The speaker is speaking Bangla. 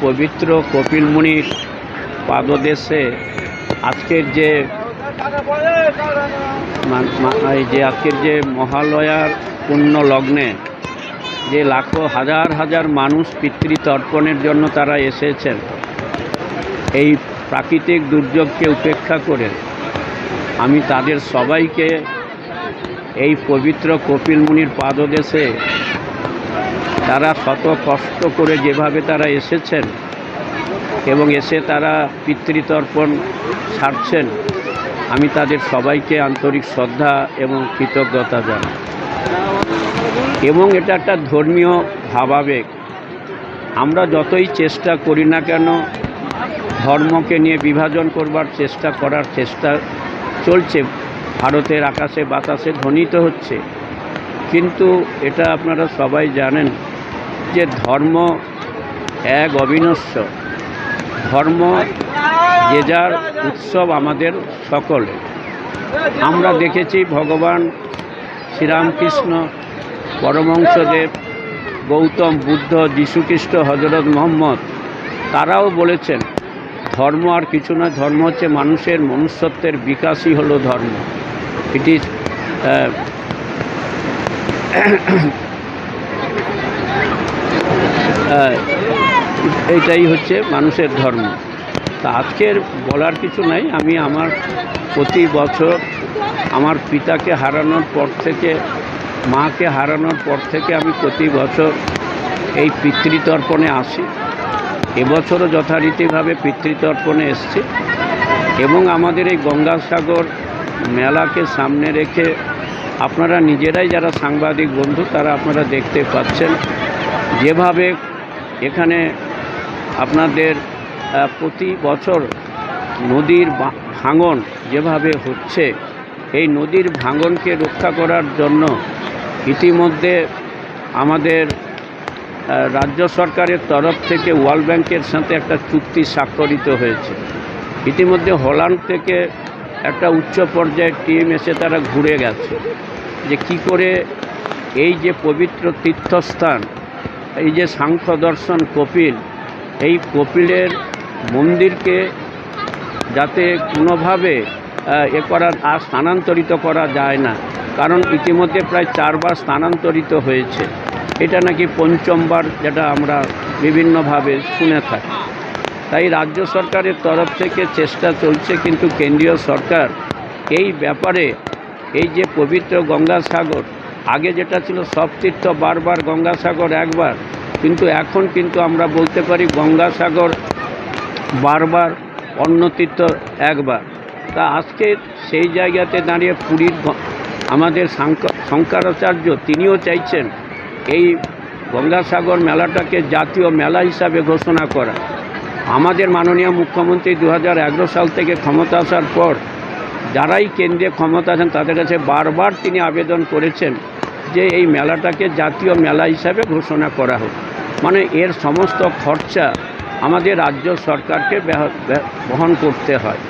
পবিত্র কপিলমুনির পাদদেশে আজকের যে যে আজকের যে মহালয়ার পুণ্য লগ্নে যে লাখো, হাজার হাজার মানুষ পিতৃ পিতৃতর্পণের জন্য তারা এসেছেন, এই প্রাকৃতিক দুর্যোগকে উপেক্ষা করে আমি তাদের সবাইকে এই পবিত্র কপিল মুনির পাদদেশে তারা শত কষ্ট করে যেভাবে তারা এসেছেন এবং এসে তারা পিতৃতর্পণ ছাড়ছেন আমি তাদের সবাইকে আন্তরিক শ্রদ্ধা এবং কৃতজ্ঞতা জানাই। এবং এটা একটা ধর্মীয় ভাবাবেগ। আমরা যতই চেষ্টা করি না কেন, ধর্মকে নিয়ে বিভাজন করবার চেষ্টা করার চেষ্টা চলছে। ভারতের আকাশে বাতাসে ধ্বনিত হচ্ছে। কিন্তু এটা আপনারা সবাই জানেন যে ধর্ম এক অবিনশ্বর ধর্ম যে যার উৎসব আমাদের সকলে। আমরা দেখেছি ভগবান শ্রীরামকৃষ্ণ পরমংসদেব গৌতম বুদ্ধ, যীশুখ্রিস্ট, হজরত মোহাম্মদ। তারাও বলেছেন, ধর্ম আর কিছু নয়, ধর্ম হচ্ছে মানুষের মনুষ্যত্বের বিকাশই হলো ধর্ম। ইট ইজ এইটাই হচ্ছে মানুষের ধর্ম। তা আজকের বলার কিছু নাই। আমি আমার প্রতি বছর আমার পিতাকে হারানোর পর থেকে, মাকে হারানোর পর থেকে আমি প্রতি বছর এই পিতৃতর্পণে আসি। এবছরও যথারীতিভাবে পিতৃতর্পণে এসছি এবং আমাদের এই গঙ্গাসাগর মেলাকে সামনে রেখে আপনারা নিজেরাই যারা সাংবাদিক বন্ধু, তারা আপনারা দেখতে পাচ্ছেন। যেভাবে এখানে আপনাদের প্রতি বছর নদীর ভাঙন যেভাবে হচ্ছে, এই নদীর ভাঙনকে রক্ষা করার জন্য ইতিমধ্যে আমাদের রাজ্য সরকারের তরফ থেকে ওয়ার্ল্ড ব্যাংকের সাথে একটা চুক্তি স্বাক্ষরিত হয়েছে। ইতিমধ্যে হল্যান্ড থেকে একটা উচ্চ পর্যায়ের টিম এসে তারা ঘুরে গেছে যে কি করে এই যে পবিত্র তীর্থস্থান এই যে সাংখ্য দর্শন কপিল, এই কপিলের মন্দিরকে যাতে কোনোভাবে এ করা আর স্থানান্তরিত করা যায় না। কারণ ইতিমধ্যে প্রায় চারবার স্থানান্তরিত হয়েছে। এটা নাকি পঞ্চমবার যেটা আমরা বিভিন্নভাবে শুনে থাকি। তাই রাজ্য সরকারের তরফ থেকে চেষ্টা চলছে, কিন্তু কেন্দ্রীয় সরকার এই ব্যাপারে এই যে পবিত্র গঙ্গাসাগর আগে যেটা ছিল সব তীর্থ বারবার গঙ্গাসাগর একবার, কিন্তু এখন কিন্তু আমরা বলতে পারি গঙ্গাসাগর বারবার অন্য তীর্থ একবার। তা আজকে সেই জায়গাতে দাঁড়িয়ে পুরীর আমাদের শঙ্করাচার্য তিনিও চাইছেন এই গঙ্গাসাগর মেলাটাকে জাতীয় মেলা হিসাবে ঘোষণা করা। আমাদের মাননীয় মুখ্যমন্ত্রী দু হাজার এগারো সাল থেকে ক্ষমতা আসার পর যারাই কেন্দ্রে ক্ষমতা আছেন তাদের কাছে বারবার তিনি আবেদন করেছেন যে এই মেলাটাকে জাতীয় মেলা হিসাবে ঘোষণা করা হোক। মানে এর সমস্ত খরচা আমাদের রাজ্য সরকারকে বহন করতে হয়।